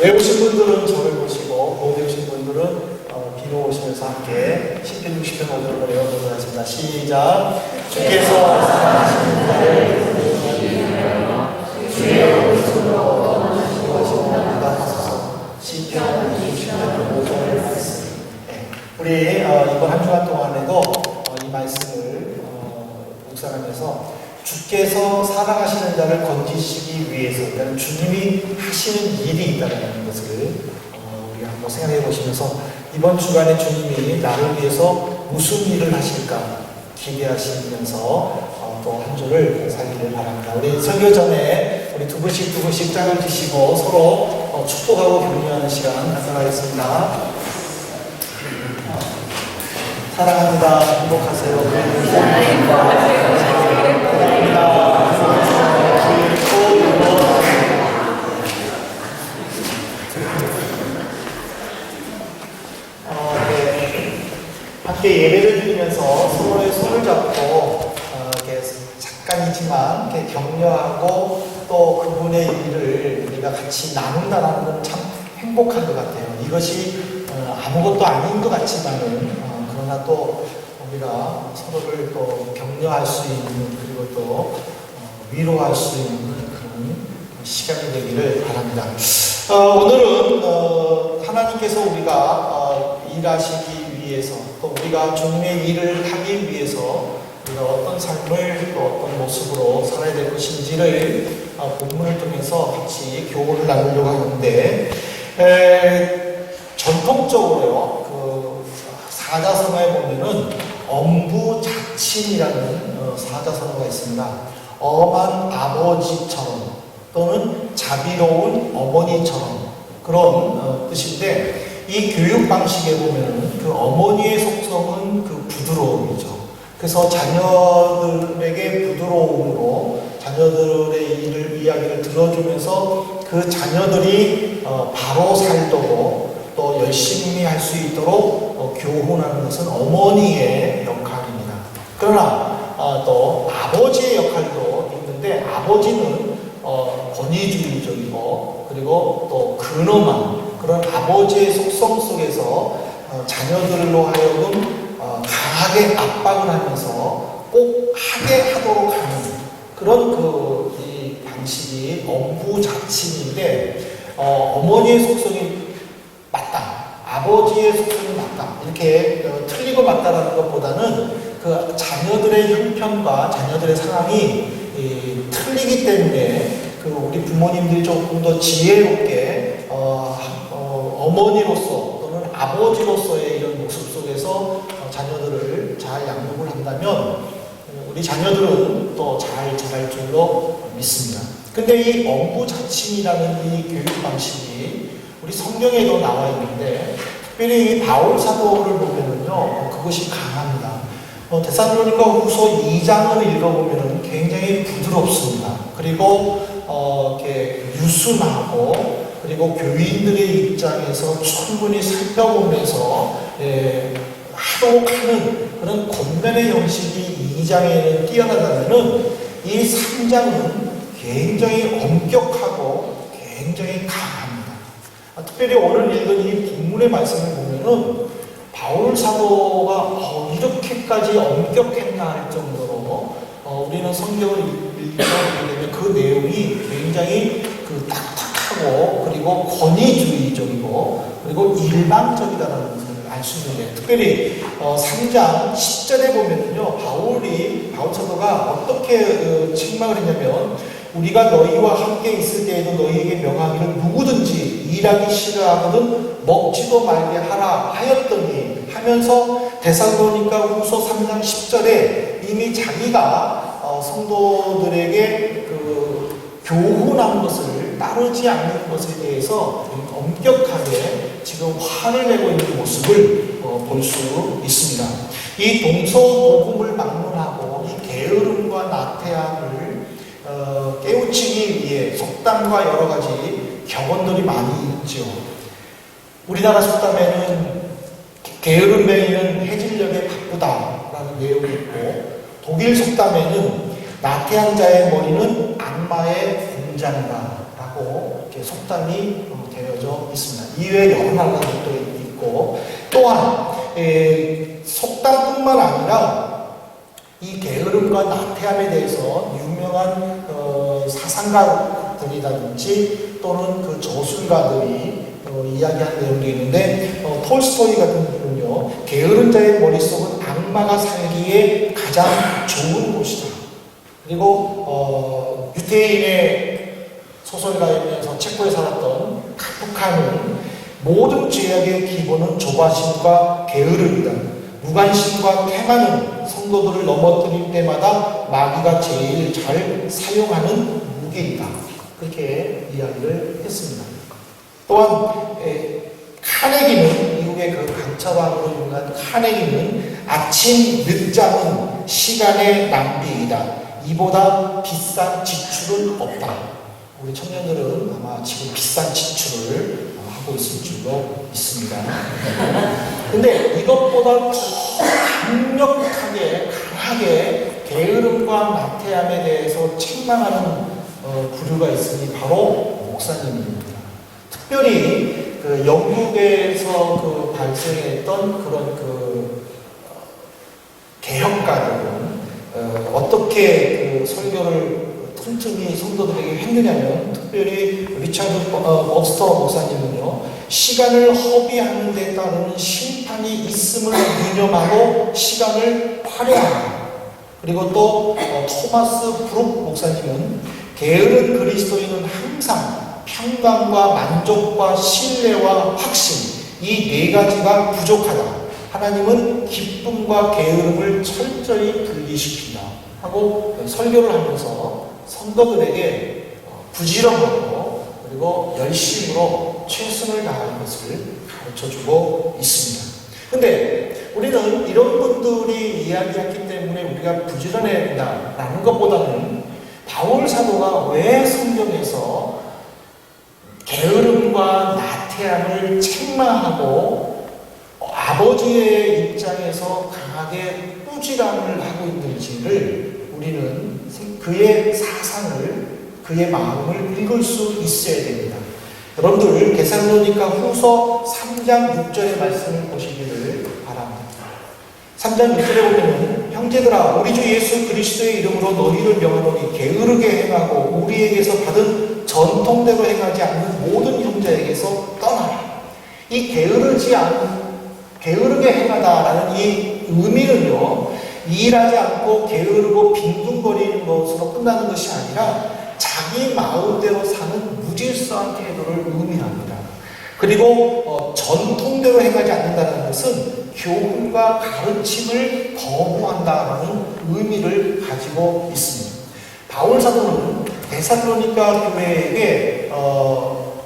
외우신 분들은 저를 보시고 못 외우신 분들은 어, 비로 오시면서 함께 10편 60편 5절을 외워보도록 하겠습니다. 시작. 주께서 사랑하시는 자를 주의 오른손으로 얻어주시고 하소서. 시편 60편 5절을 말씀. 네. 우리 어, 이번 한 주간 동안에도 어, 이 말씀을 어, 묵상하면서 주께서 사랑하시는 자를 건지시기 위해서 그러니까 주님이 하시는 일이 있다는 것을 어, 우리가 한번 생각해 보시면서 이번 주간에 주님이 나를 위해서 무슨 일을 하실까 기대하시면서 어, 또한 주를 살기를 바랍니다. 우리 설교 전에 우리 두 분씩 두 분씩 짝을 드시고 서로 어, 축복하고 격려하는 시간 갖도록하겠습니다. 사랑합니다. 행복하세요. 어, 네. 함께 예배를 드리면서 서로의 손을 잡고 어, 이렇게 잠깐이지만 이렇게 격려하고 또 그분의 일을 우리가 같이 나눈다는 건 참 행복한 것 같아요. 이것이 어, 아무것도 아닌 것 같지만은 어, 그러나 또 우리가 서로를 또 격려할 수 있는 또 어, 위로할 수 있는 그런 시간이 되기를 바랍니다. 어, 오늘은 어, 하나님께서 우리가 어, 일하시기 위해서 또 우리가 주님의 일을 하기 위해서 우리가 어떤 삶을 또 어떤 모습으로 살아야 될 것인지를 어, 본문을 통해서 같이 교훈을 나누려고 하는데 에, 전통적으로요 그 사자성어에 보면은 엄부 자 친이라는 어, 사자성어가 있습니다. 엄한 아버지처럼 또는 자비로운 어머니처럼 그런 어, 뜻인데 이 교육 방식에 보면 그 어머니의 속성은 그 부드러움이죠. 그래서 자녀들에게 부드러움으로 자녀들의 일을 이야기를 들어주면서 그 자녀들이 어, 바로 살도록 또 열심히 할 수 있도록 어, 교훈하는 것은 어머니의. 그러나 어, 또 아버지의 역할도 있는데 아버지는 어, 권위주의적이고 그리고 또 근엄한 그런 아버지의 속성 속에서 어, 자녀들로 하여금 어, 강하게 압박을 하면서 꼭 하게 하도록 하는 그런 그 이 방식이 엄부자친인데 어, 어머니의 속성이 맞다. 아버지의 속성이 맞다. 이렇게 어, 틀리고 맞다라는 것보다는 그 자녀들의 형편과 자녀들의 상황이 이, 틀리기 때문에 그 우리 부모님들이 조금 더 지혜롭게 어, 어, 어머니로서 또는 아버지로서의 이런 모습 속에서 어, 자녀들을 잘 양육을 한다면 어, 우리 자녀들은 또 잘 자랄 줄로 믿습니다. 근데 이 엄부자친이라는 이 교육 방식이 우리 성경에도 나와 있는데 특별히 이 바울 사도를 보면은요 어, 그것이 강합니다. 어, 데살로니가 후서 2장을 읽어보면 굉장히 부드럽습니다. 그리고 어, 이렇게 유순하고 그리고 교인들의 입장에서 충분히 살펴보면서 예, 하도록 하는 그런 권면의 형식이 2장에는 뛰어나다면은 이 3장은 굉장히 엄격하고 굉장히 강합니다. 아, 특별히 오늘 읽은 이 본문의 말씀을 보면은 바울 사도가 어, 이렇게까지 엄격했나 할 정도로 어, 우리는 성경을 읽- 읽어보게 되면 그 내용이 굉장히 그 딱딱하고 그리고 권위주의적이고 그리고 일방적이다라는 것을 알 수 있는데 특별히 어, 3장 10절에 보면은요 바울이 바울 사도가 어떻게 어, 책망을 했냐면 우리가 너희와 함께 있을 때에도 너희에게 명하기를 누구든지 일하기 싫어하거든 먹지도 말게 하라 하였더니 하면서 데살로니가 후서 3장 10절에 이미 자기가 어, 성도들에게 그 교훈한 것을 따르지 않는 것에 대해서 엄격하게 지금 화를 내고 있는 모습을 어, 볼수 있습니다. 이 동서 복음을 막론하고 이 게으름과 나태함을 어, 깨우치기 위해 속담과 여러 가지 격언들이 많이 있죠. 우리나라 속담에는 게으른 맹이는 해질녘에 바쁘다라는 내용이 있고 독일 속담에는 나태한 자의 머리는 악마의 공장이다라고 이렇게 속담이 어, 되어져 있습니다. 이외에 여러 말들도 있고 또한 에, 속담뿐만 아니라 이 게으름과 나태함에 대해서 유명한 어, 사상가들이라든지 또는 그 저술가들이 어, 이야기한 내용도 있는데 어, 톨스토이 같은 분은요 게으른 자의 머릿속은 악마가 살기에 가장 좋은 곳이다. 그리고 어, 유태인의 소설가이면서 체코에 살았던 카프카는 모든 죄악의 기본은 조바심과 게으름이다. 무관심과 태만은 성도들을 넘어뜨릴 때마다 마귀가 제일 잘 사용하는 무기이다. 그렇게 이야기를 했습니다. 또한 에, 카네기는 미국의 그 강처방으로 유명한 카네기는 아침 늦잠은 시간의 낭비이다. 이보다 비싼 지출은 없다. 우리 청년들은 아마 지금 비싼 지출을 하고 있을 줄로 믿습니다. 근데 이것보다 더 강력하게, 강하게 게으름과 나태함에 대해서 책망하는 어, 부류가 있으니 바로 목사님입니다. 특별히 그 영국에서 그 발생했던 그런 그 어, 개혁가들은 어, 어떻게 그 설교를 틈틈이 성도들에게 했느냐면 특별히 리차드 어, 법스터 목사님은요 시간을 허비하는 데 따르는 심판이 있음을 유념하고 시간을 활용한다. 그리고 또 어, 토마스 브룩 목사님은 게으른 그리스도인은 항상 평강과 만족과 신뢰와 확신 이 네 가지가 부족하다. 하나님은 기쁨과 게으름을 철저히 분리시킨다. 하고 설교를 하면서 성도들에게 어, 부지런하고 그리고 열심으로 최선을 다하는 것을 가르쳐 주고 있습니다. 근데 우리는 이런 분들이 이야기했기 때문에 우리가 부지런해야 된다라는 것보다는 바울 사도가 왜 성경에서 게으름과 나태함을 책망하고 아버지의 입장에서 강하게 꾸지람을 하고 있는지를 우리는 그의 사상을 그의 마음을 읽을 수 있어야 됩니다. 여러분들 데살로니가 후서 3장 6절의 말씀을 보시기를 바랍니다. 3장 6절에 보면 형제들아 우리 주 예수 그리스도의 이름으로 너희를 명하노니 게으르게 행하고 우리에게서 받은 전통대로 행하지 않는 모든 형제에게서 떠나라. 이 게으르지 않은 게으르게 행하다라는 이 의미는요 일하지 않고 게으르고 빈둥거리는 것으로 끝나는 것이 아니라 자기 마음대로 사는 무질서한 태도를 의미합니다. 그리고 어, 전통대로 행하지 않는다는 것은 교훈과 가르침을 거부한다라는 의미를 가지고 있습니다. 바울 사도는 데살로니가 교회에게 어,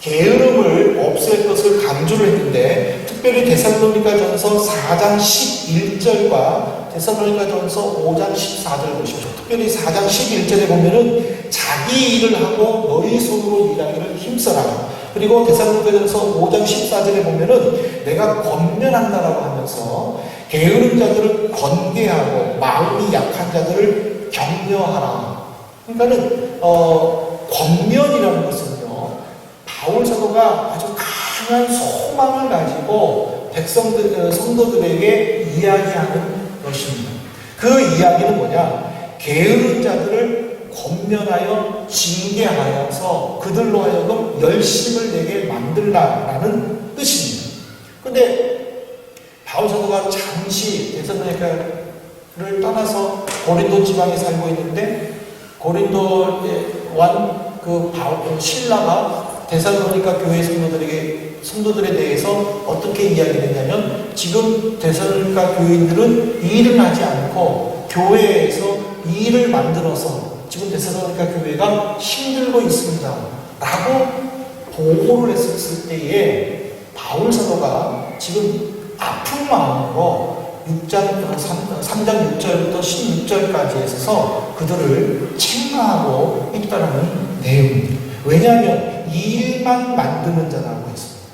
게으름을 없앨 것을 강조를 했는데 특별히 데살로니가 전서 4장 11절과 데살로니가 전서 5장 14절 보십시오. 특별히 4장 11절에 보면은 자기 일을 하고 너희 손으로 일하기를 힘써라. 그리고 데살로니가 전서 5장 14절에 보면은 내가 권면한다라고 하면서 게으른 자들을 권계하고 마음이 약한 자들을 격려하라. 그러니까는 어, 권면이라는 것은요. 바울 사도가 아주 강한 소망을 가지고 백성들, 성도들에게 이야기하는 것입니다. 그 이야기는 뭐냐? 게으른 자들을 권면하여 징계하여서 그들로 하여금 열심을 내게 만들라라는 뜻입니다. 근데 바울 사도가 잠시 데살로니카를 떠나서 고린도 지방에 살고 있는데 고린도에 완그 바울 신라가 데살로니가 교회 성도들에게 성도들에 대해서 어떻게 이야기했냐면 지금 데살로니가 교인들은 일을 하지 않고 교회에서 일을 만들어서 지금 데살로니가 교회가 힘들고 있습니다. 라고 보고를 했을 때에 바울 사도가 지금 아픈 마음으로 6장, 3 장 6절부터 16절까지 해서 그들을 책망하고 있다는 내용입니다. 왜냐하면 일만 만드는 자라고 했습니다.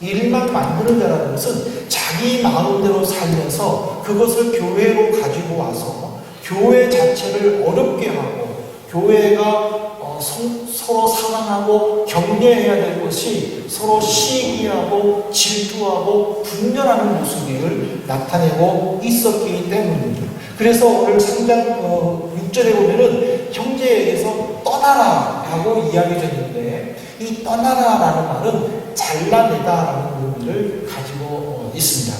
일만 만드는 자라는 것은 자기 마음대로 살면서 그것을 교회로 가지고 와서 교회 자체를 어렵게 하고 교회가 어, 성- 서로 사랑하고 격려해야 될 것이 서로 시기하고 질투하고 분열하는 모습을 나타내고 있었기 때문입니다. 그래서 오늘 3장 어, 6절에 보면은 형제에게서 떠나라 라고 이야기했는데 이 떠나라 라는 말은 잘라내다 라는 의미를 가지고 어, 있습니다.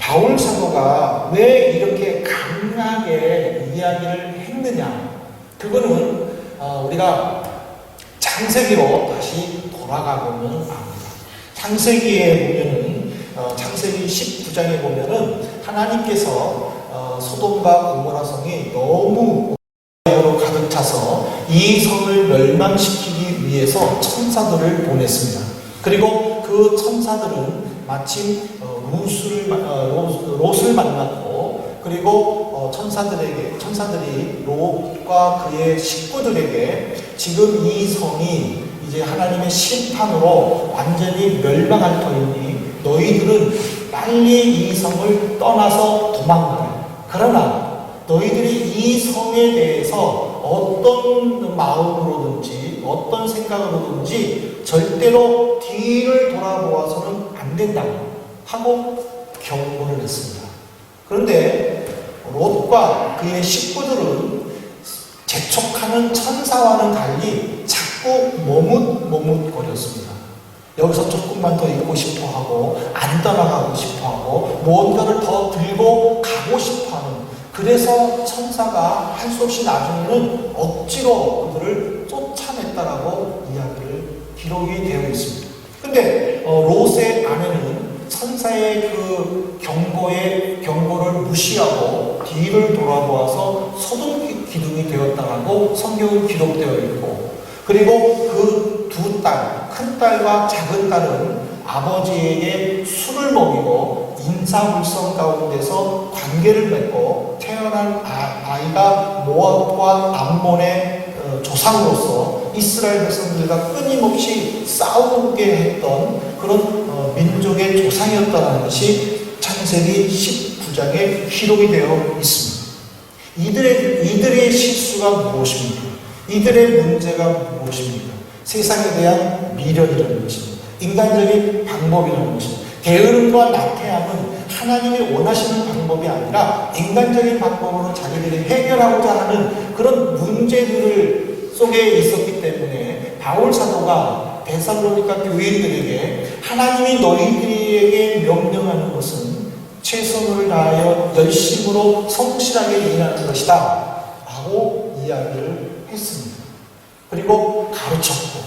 바울 사도가 왜 이렇게 강하게 이야기를 했느냐? 그거는 어, 우리가 창세기로 다시 돌아가 보면 압니다. 창세기에 보면은 어, 창세기 19장에 보면은 하나님께서 어, 소돔과 고모라 성이 너무 으로 가득 차서 이 성을 멸망시키기 위해서 천사들을 보냈습니다. 그리고 그 천사들은 마침 어, 루스를 마- 어, 로- 롯을 만났고 그리고 어, 천사들에게 천사들이 롯과 그의 식구들에게 지금 이 성이 이제 하나님의 심판으로 완전히 멸망할 터이니 너희들은 빨리 이 성을 떠나서 도망가라. 그러나 너희들이 이 성에 대해서 어떤 마음으로든지 어떤 생각으로든지 절대로 뒤를 돌아보아서는 안 된다 하고 경고를 했습니다. 그런데 롯과 그의 식구들은 재촉하는 천사와는 달리 자꾸 머뭇머뭇거렸습니다. 여기서 조금만 더 있고 싶어 하고, 안 떠나가고 싶어 하고, 무언가를 더 들고 가고 싶어 그래서 천사가 할 수 없이 나중에는 억지로 그들을 쫓아냈다라고 이야기를 기록이 되어 있습니다. 근데, 어, 롯의 아내는 천사의 그 경고에, 경고를 무시하고 뒤를 돌아보아서 기- 기둥이 되었다라고 성경은 기록되어 있고, 그리고 그 두 딸, 큰 딸과 작은 딸은 아버지에게 술을 먹이고 인사불성 가운데서 관계를 맺고 태어난 아, 이가 모압과 암몬의 어, 조상으로서 이스라엘 백성들과 끊임없이 싸우게 했던 그런 어, 민족의 조상이었다는 것이 창세기 19장에 기록이 되어 있습니다. 이들의, 이들의 실수가 무엇입니까? 이들의 문제가 무엇입니까? 세상에 대한 미련이라는 것입니다. 인간적인 방법이라는 것입니다. 게으름과 나태함은 하나님이 원하시는 방법이 아니라 인간적인 방법으로 자기들이 해결하고자 하는 그런 문제들을 속에 있었기 때문에 바울 사도가 데살로니가 교인들에게 하나님이 너희들에게 명령하는 것은 최선을 다하여 열심으로 성실하게 일하는 것이다. 라고 이야기를 했습니다. 그리고 가르쳤고.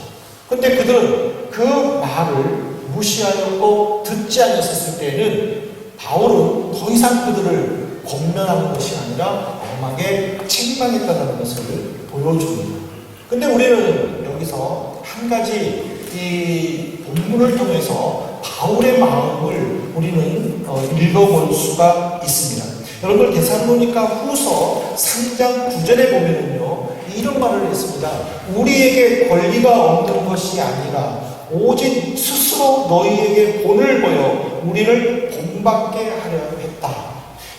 근데 그들은 그 말을 무시하였고 듣지 않았을 때에는 바울은 더 이상 그들을 권면하는 것이 아니라 엄하게 책망했다는 것을 보여줍니다. 근데 우리는 여기서 한 가지 이 본문을 통해서 바울의 마음을 우리는 어, 읽어볼 수가 있습니다. 여러분 데살로니가 후서 3장 9절에 보면은요 이런 말을 했습니다. 우리에게 권리가 없는 것이 아니라 오직 스스로 너희에게 본을 보여 우리를 본받게 하려 했다.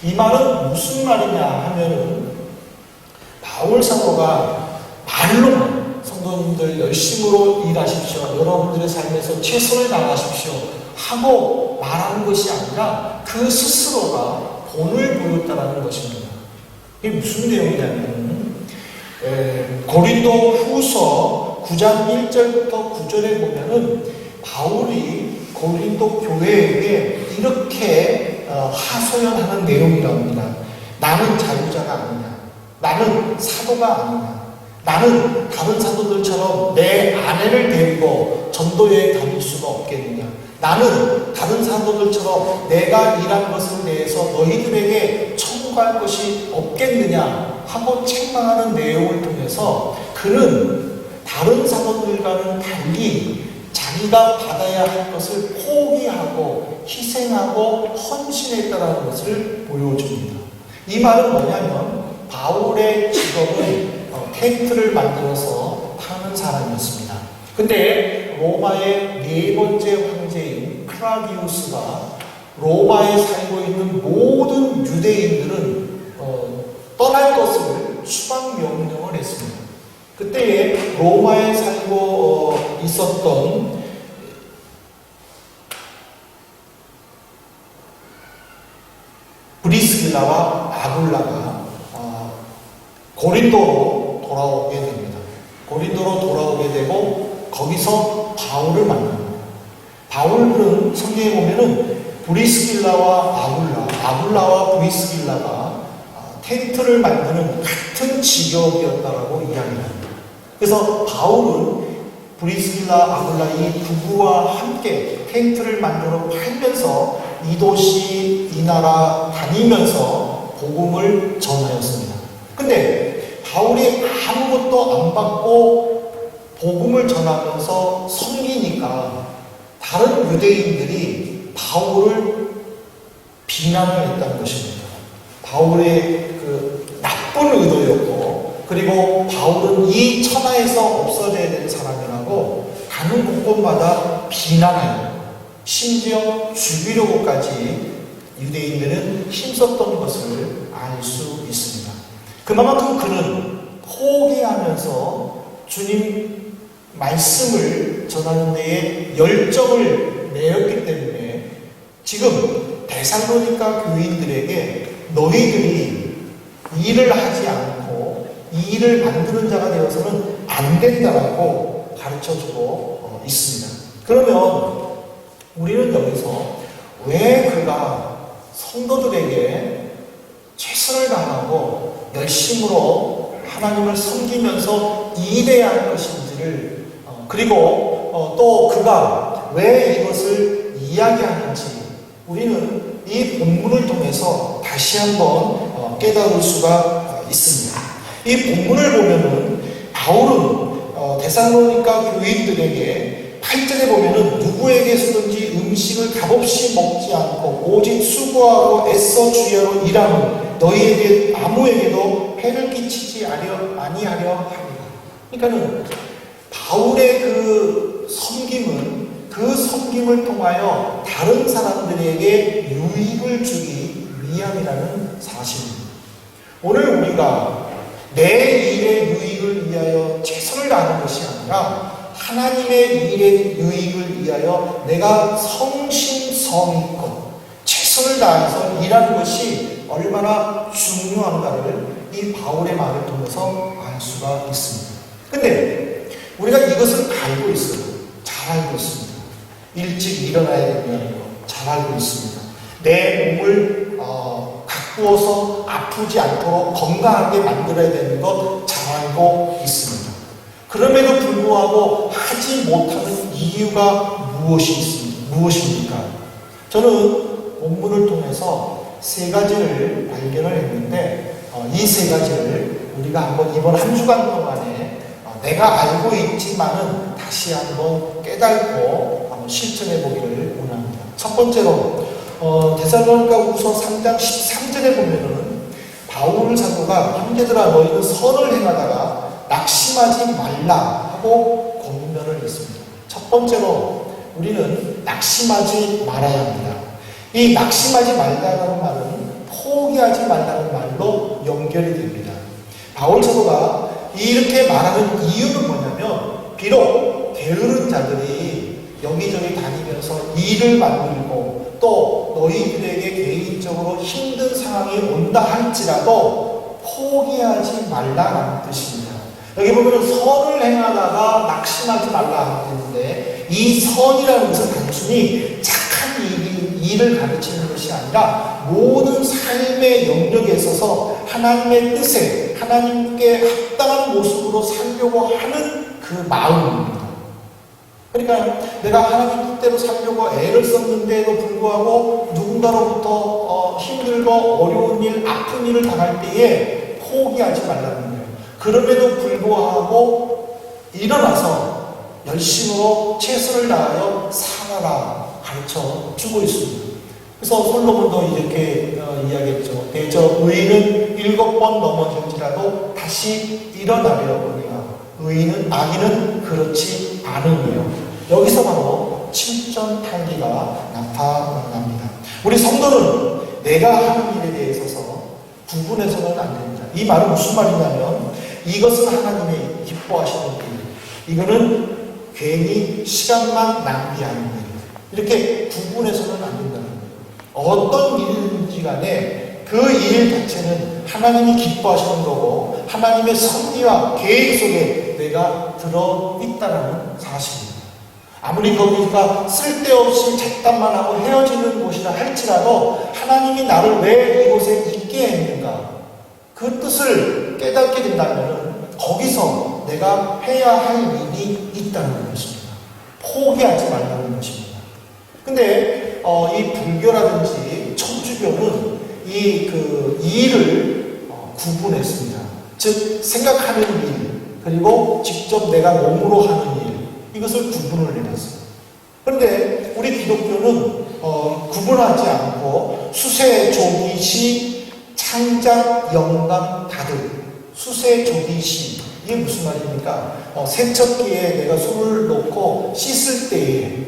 이 말은 무슨 말이냐 하면은 바울 사도가 말로 성도님들 열심으로 일하십시오. 여러분들의 삶에서 최선을 다하십시오. 하고 말하는 것이 아니라 그 스스로가 본을 보였다라는 것입니다. 이게 무슨 내용이냐면 에, 고린도 후서 9장 1절부터 9절에 보면은 바울이 고린도 교회에게 이렇게 어, 하소연하는 내용이 나옵니다. 나는 자유자가 아니냐. 나는 사도가 아니냐. 나는 다른 사도들처럼 내 아내를 데리고 전도여행 다닐 수가 없겠느냐. 나는 다른 사도들처럼 내가 일한 것에 대해서 너희들에게 청구할 것이 없겠느냐 하고 책망하는 내용을 통해서 그는 다른 사도들과는 달리 자기가 받아야 할 것을 포기하고 희생하고 헌신했다는 것을 보여줍니다. 이 말은 뭐냐면 바울의 직업은 어, 텐트를 만들어서 파는 사람이었습니다. 근데 로마의 네 번째 황제인 클라디우스가 로마에 살고 있는 모든 유대인들은 어, 떠날 것을 추방 명령을 했습니다. 그때에 로마에 살고 어, 있었던 브리스길라와 아굴라가 어, 고린도로 돌아오게 됩니다. 고린도로 돌아오게 되고 거기서 바울을 만납니다. 바울은 성경에 보면은 브리스길라와 아굴라, 아굴라와 브리스길라가 어, 텐트를 만드는 같은 직업이었다라고 이야기합니다. 그래서 바울은 브리스길라, 아굴라 이 부부와 함께 텐트를 만들어 팔면서 이 도시, 이 나라 다니면서 복음을 전하였습니다. 근데 바울이 아무것도 안 받고 복음을 전하면서 섬기니까 다른 유대인들이 바울을 비난을 했다는 것입니다. 바울의 그 나쁜 의도였고, 그리고 바울은 이 천하에서 없어져야 되는 사람이라고 가는 곳곳마다 비난하여 심지어 죽이려고까지 유대인들은 힘썼던 것을 알 수 있습니다. 그만큼 그는 포기하면서 주님 말씀을 전하는 데에 열정을 내었기 때문에 지금 대살로니까 교인들에게 너희들이 일을 하지 않고 이 일을 만드는 자가 되어서는 안 된다라고 가르쳐 주고 어, 있습니다. 그러면 우리는 여기서 왜 그가 성도들에게 최선을 다하고 열심으로 하나님을 섬기면서 일해야 할 것인지를 어, 그리고 어, 또 그가 왜 이것을 이야기하는지 우리는 이 본문을 통해서 다시 한번 어, 깨달을 수가 어, 있습니다. 이 본문을 보면은 바울은 어, 데살로니가 교인들에게 8절에 보면은 누구에게서든지 음식을 값없이 먹지 않고 오직 수고하고 애써 주야로 일하는 너희에게 아무에게도 해를 끼치지 아니하려 합니다. 그러니까는 바울의 그 섬김은 그 섬김을 통하여 다른 사람들에게 유익을 주기 위함이라는 사실입니다. 오늘 우리가 내 일의 유익을 위하여 최선을 다하는 것이 아니라 하나님의 일의 유익을 위하여 내가 성심성의껏 최선을 다해서 일하는 것이 얼마나 중요한가를 이 바울의 말을 통해서 알 수가 있습니다. 근데 우리가 이것을 알고 있어요. 잘 알고 있습니다. 일찍 일어나야 된다는 거 잘 알고 있습니다. 내 몸을 어, 가꾸어서 아프지 않도록 건강하게 만들어야 되는 것 잘 알고 있습니다. 그럼에도 불구하고 하지 못하는 이유가 무엇이? 무엇입니까? 저는 본문을 통해서 세 가지를 발견을 했는데 어, 이세 가지를 우리가 한번 이번 한 주간 동안에 어, 내가 알고 있지만은 다시 한번 깨닫고 한번 실천해 보기를 원합니다. 첫 번째로 어, 데살로니가 우서 3장 13절에 보면은 바울 사도가 형제들아 너희는 선을 행하다가 낙심하지 말라 하고 권면을 했습니다. 첫 번째로 우리는 낙심하지 말아야 합니다. 이 낙심하지 말라는 말은 포기하지 말라는 말로 연결이 됩니다. 바울 사도가 이렇게 말하는 이유는 뭐냐면 비록 게으른 자들이 여기저기 다니면서 일을 만들고 또 너희들에게 개인적으로 힘든 상황이 온다 할지라도 포기하지 말라는 뜻입니다. 여기 보면 선을 행하다가 낙심하지 말라 하는데 이 선이라는 것은 단순히 착한 일, 일을 가르치는 것이 아니라 모든 삶의 영역에 있어서 하나님의 뜻에 하나님께 합당한 모습으로 살려고 하는 그 마음입니다. 그러니까 내가 하나님 뜻대로 살려고 애를 썼는데도 불구하고 누군가로부터 어, 힘들고 어려운 일, 아픈 일을 당할 때에 포기하지 말라는 거예요. 그럼에도 불구하고 일어나서 열심으로 최선을 다하여 살아라 가르쳐 주고 있습니다. 그래서 솔로몬도 이렇게 어, 이야기했죠. 대저 의인은 일곱 번 넘어질지라도 다시 일어나려 하니라. 의인은 악인은 그렇지 않으며 여기서 바로 칠전탈기가 나타납니다. 우리 성도는 내가 하는 일에 대해 있어서 구분해서는 안 됩니다. 이 말은 무슨 말이냐면 이것은 하나님의 기뻐하시는 일. 이거는 괜히 시간만 낭비하는 일. 이렇게 구분해서는 안 된다는 거예요. 어떤 일인지 간에 그 일 자체는 하나님이 기뻐하시는 거고 하나님의 섭리와 계획 속에 내가 들어있다는 사실입니다. 아무리 거기가 쓸데없이 잡담만 하고 헤어지는 곳이라 할지라도 하나님이 나를 왜 이곳에 있게 했는가 그 뜻을 깨닫게 된다면 거기서 내가 해야 할 일이 있다는 것입니다. 포기하지 말라는 것입니다. 근데 어, 이 불교라든지 천주교는 이 그 일을 어, 구분했습니다. 즉 생각하는 일 그리고 직접 내가 몸으로 하는 일 이것을 구분을 해놨어요. 그런데 우리 기독교는 어, 구분하지 않고 수세 조기시 창작 영감 다들 수세 조기시 이게 무슨 말입니까? 어, 세척기에 내가 술을 넣고 씻을 때에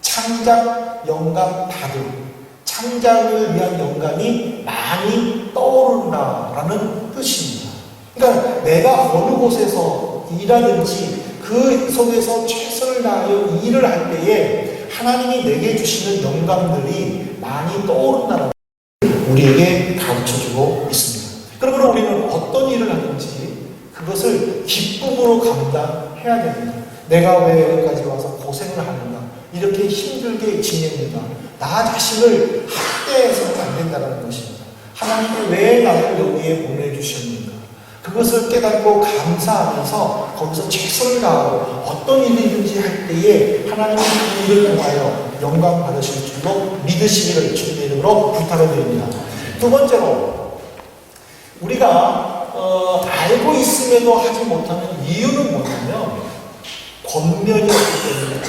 창작 영감 다들 창작을 위한 영감이 많이 떠오른다라는 뜻입니다. 그러니까 내가 어느 곳에서 일하든지 그 속에서 최선을 다하여 일을 할 때에 하나님이 내게 주시는 영감들이 많이 떠오른다는 우리에게 가르쳐주고 있습니다. 그러므로 우리는 어떤 일을 하든지 그것을 기쁨으로 감당해야 됩니다. 내가 왜 여기까지 와서 고생을 하는가? 이렇게 힘들게 지냅니다. 나 자신을 학대해서는 안 된다는 것입니다. 하나님이 왜 나를 여기에 보내주셨는가? 그것을 깨닫고 감사하면서 거기서 최선을 다하고 어떤 일이든지 할 때에 하나님의 그 일을 통하여 영광 받으실 줄로 믿으시기를 주님의 이름으로 부탁드립니다. 두 번째로 우리가 어, 알고 있음에도 하지 못하는 이유는 뭐냐면 권면이었기 때문입니다.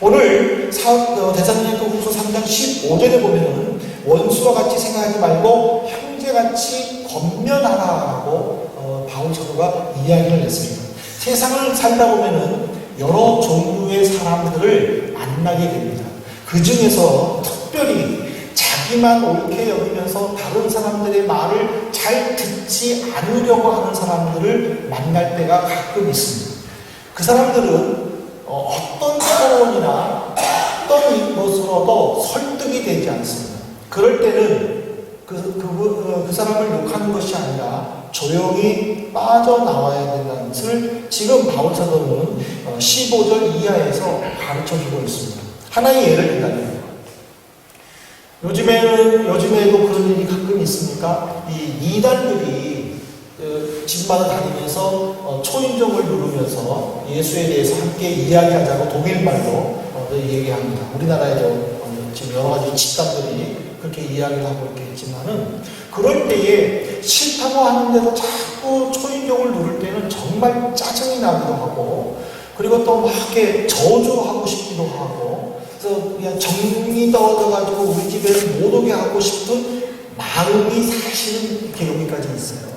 오늘 어, 대사님그 후서 3장 15절에 보면은 원수와 같이 생각하지 말고 형제같이 권면하라고 어, 바울 사도가 이야기를 했습니다. 세상을 살다 보면은 여러 종류의 사람들을 만나게 됩니다. 그 중에서 특별히 자기만 옳게 여기면서 다른 사람들의 말을 잘 듣지 않으려고 하는 사람들을 만날 때가 가끔 있습니다. 그 사람들은 어, 어떤 토론이나 어떤 것으로도 설득이 되지 않습니다. 그럴 때는 그, 그, 그 사람을 욕하는 것이 아니라 조용히 빠져나와야 된다는 것을 지금 바울사도는 15절 이하에서 가르쳐 주고 있습니다. 하나의 예를 든다면 요즘에는, 요즘에도 그런 일이 가끔 있습니까? 이 이단들이 그 집마다 다니면서 어, 초인종을 누르면서 예수에 대해서 함께 이야기하자고 독일말로 어, 얘기합니다. 우리나라에도 어, 지금 여러 가지 집단들이 그렇게 이야기를 하고 있겠지만은 그럴 때에 싫다고 하는데도 자꾸 초인종을 누를 때는 정말 짜증이 나기도 하고 그리고 또 막 이렇게 저주하고 싶기도 하고 그래서 그냥 정이 떨어져가지고 우리 집에는 못 오게 하고 싶은 마음이 사실은 이렇게 여기까지 있어요.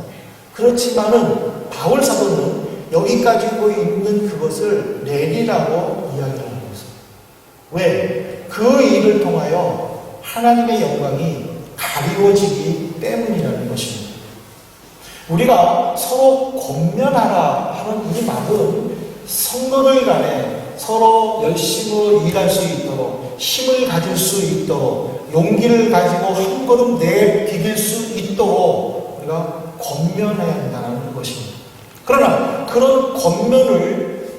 그렇지만은 바울 사도는 여기 가지고 있는 그것을 내리라고 이야기를 하고 있습니다. 왜? 그 일을 통하여 하나님의 영광이 가리워지기 때문이라는 것입니다. 우리가 서로 권면하라 하는 이 말은 선거를 간에 서로 열심히 일할 수 있도록 힘을 가질 수 있도록 용기를 가지고 한 걸음 내디딜 수 있도록 우리가 권면해야 한다는 것입니다. 그러나 그런 권면을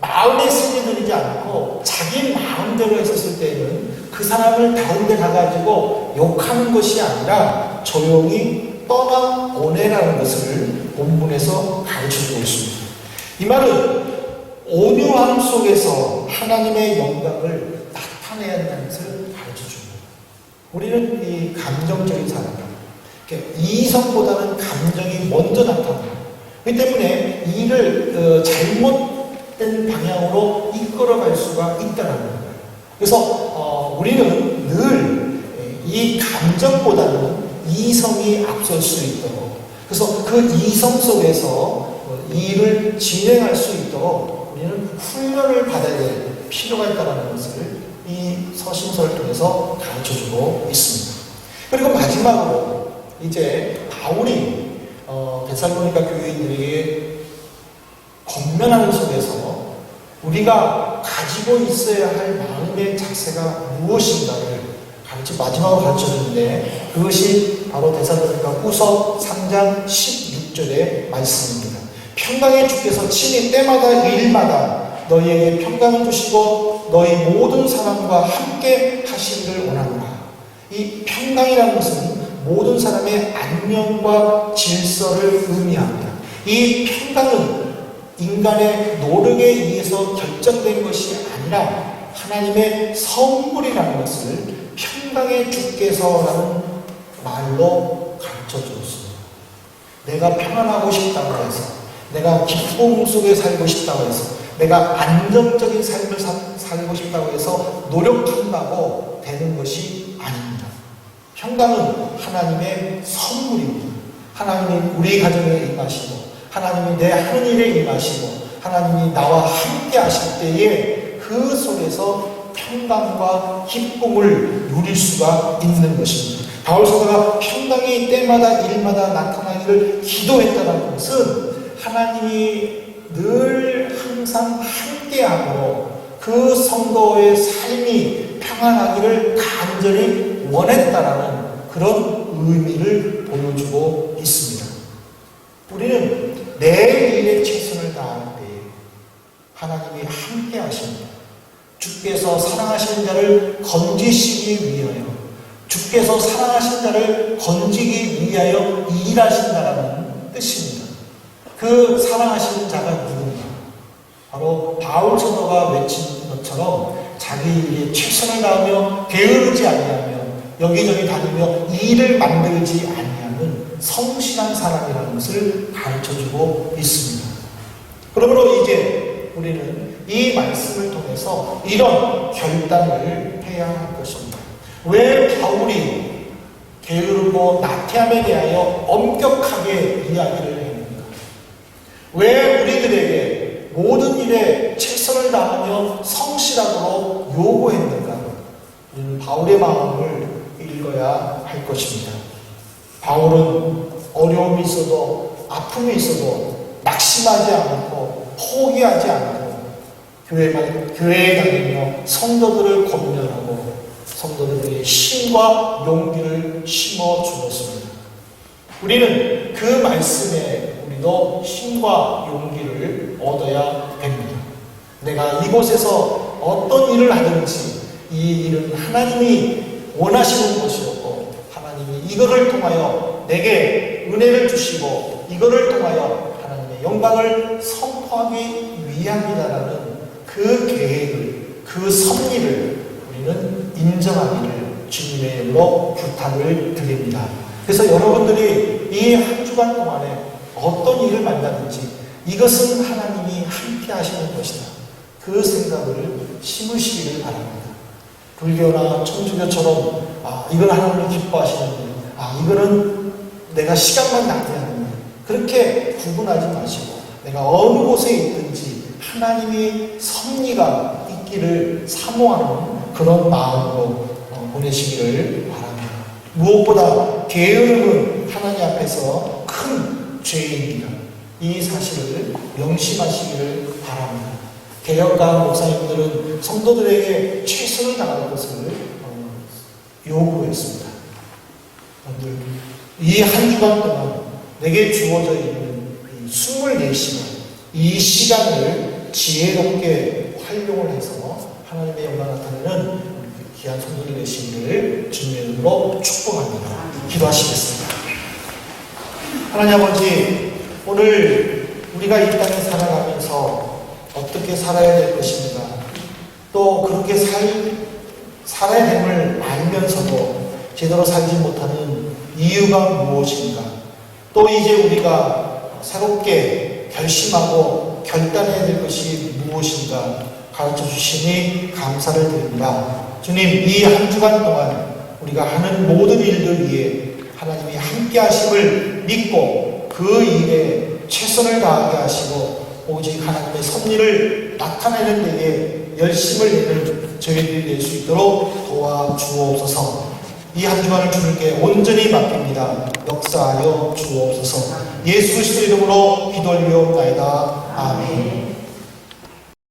마음에 스며들지 않고 자기 마음대로 했었을 때는 그 사람을 다른 데 가가지고 욕하는 것이 아니라 조용히 떠나보내라는 것을 본문에서 가르쳐주고 있습니다. 이 말은 온유함 속에서 하나님의 영광을 나타내야 한다는 것을 가르쳐줍니다. 우리는 이 감정적인 사람입니다. 이성보다는 감정이 먼저 나타나요. 그 때문에 일을 어, 잘못된 방향으로 이끌어갈 수가 있다는 거예요. 그래서 어, 우리는 늘 이 감정보다는 이성이 앞설 수 있도록 그래서 그 이성 속에서 어, 일을 진행할 수 있도록 우리는 훈련을 받아야 될 필요가 있다는 것을 이 서신서를 통해서 가르쳐주고 있습니다. 그리고 마지막으로 이제 바울이 어, 데살로니가 교인들에게 권면하는 속에서 우리가 가지고 있어야 할 마음의 자세가 무엇인가를 가르쳐 마지막으로 가르쳐 주는데 그것이 바로 대사로니까 후서 3장 16절의 말씀입니다. 평강의 주께서 친히 때마다 일마다 너희에게 평강을 주시고 너희 모든 사람과 함께 하시기를 원하노라. 이 평강이라는 것은 모든 사람의 안녕과 질서를 의미합니다. 이 평강은 인간의 노력에 의해서 결정된 것이 아니라 하나님의 선물이라는 것을 평강의 주께서라는 말로 가르쳐 주었습니다. 내가 평안하고 싶다고 해서, 내가 기쁨 속에 살고 싶다고 해서, 내가 안정적인 삶을 사, 살고 싶다고 해서 노력한다고 되는 것이 아닙니다. 평강은 하나님의 선물입니다. 하나님이 우리 가정에 임하시고, 하나님이 내 하는 일에 임하시고, 하나님이 나와 함께 하실 때에 그 속에서 평강과 기쁨을 누릴 수가 있는 것입니다. 바울 사도가 평강이 때마다 일마다 나타나기를 기도했다는 것은 하나님이 늘 항상 함께하고 그 성도의 삶이 평안하기를 간절히 원했다라는 그런 의미를 보여주고 있습니다. 우리는 내 일에 최선을 다하는 때 하나님이 함께 하십니다. 주께서 사랑하시는 자를 건지시기 위하여 주께서 사랑하신 자를 건지기 위하여 일하신다라는 뜻입니다. 그 사랑하시는 자가 누군가? 바로 바울 사도가 외친 것처럼 자기 일에 최선을 다하며 게으르지 아니하며 여기저기 다니며 일을 만들지 아니하는 성실한 사람이라는 것을 가르쳐주고 있습니다. 그러므로 이제 우리는 이 말씀을 통해서 이런 결단을 해야 할 것입니다. 왜 바울이 게으르고 나태함에 대하여 엄격하게 이야기를 했는가? 왜 우리들에게 모든 일에 최선을 다하며 성실하도록 요구했는가? 바울의 마음을 읽어야 할 것입니다. 바울은 어려움이 있어도 아픔이 있어도 낙심하지 않고 포기하지 않고 교회만 교회에 다니며 성도들을 권면하고 성도들에게 힘과 용기를 심어 주었습니다. 우리는 그 말씀에 우리도 힘과 용기를 얻어야 됩니다. 내가 이곳에서 어떤 일을 하든지 이 일은 하나님이 원하시는 것이었고 하나님이 이거를 통하여 내게 은혜를 주시고 이거를 통하여 하나님의 영광을 선포하기 위함이다라는 그 계획을 그 섭리를 우리는 인정하기를 주님의 이름으로 부탁을 드립니다. 그래서 여러분들이 이 한 주간 동안에 어떤 일을 만나든지 이것은 하나님이 함께 하시는 것이다. 그 생각을 심으시기를 바랍니다. 불교나 천주교처럼 아 이건 하나님이 기뻐하시는 일, 아 이거는 내가 시간만 낭비하는 일 그렇게 구분하지 마시고 내가 어느 곳에 있든지 하나님이 섭리가 있기를 사모하는 그런 마음으로 어, 보내시기를 바랍니다. 무엇보다 게으름은 하나님 앞에서 큰 죄입니다. 이 사실을 명심하시기를 바랍니다. 개혁가 목사님들은 성도들에게 최선을 다하는 것을 어, 요구했습니다. 이 한 주간 동안 내게 주어져 있는 이 24시간, 이 시간을 지혜롭게 활용을 해서 하나님의 영광 나타내는 귀한 성도들 되시기를 주님의 이름으로 축복합니다. 기도하시겠습니다. 하나님 아버지, 오늘 우리가 이 땅에 살아가면서 어떻게 살아야 될 것입니다. 또 그렇게 살, 살아야 됨을 알면서도 제대로 살지 못하는 이유가 무엇인가? 또 이제 우리가 새롭게 결심하고 결단해야 될 것이 무엇인가 가르쳐 주시니 감사를 드립니다. 주님, 이 한 주간 동안 우리가 하는 모든 일들 위해 하나님이 함께 하심을 믿고 그 일에 최선을 다하게 하시고 오직 하나님의 섭리를 나타내는 데에 열심을 내는 저희들이 될 수 있도록 도와주옵소서. 이 한 주간을 주님께 온전히 맡깁니다. 역사하여 주옵소서. 예수 그리스도 이름으로 기도 올리옵나이다. 아멘.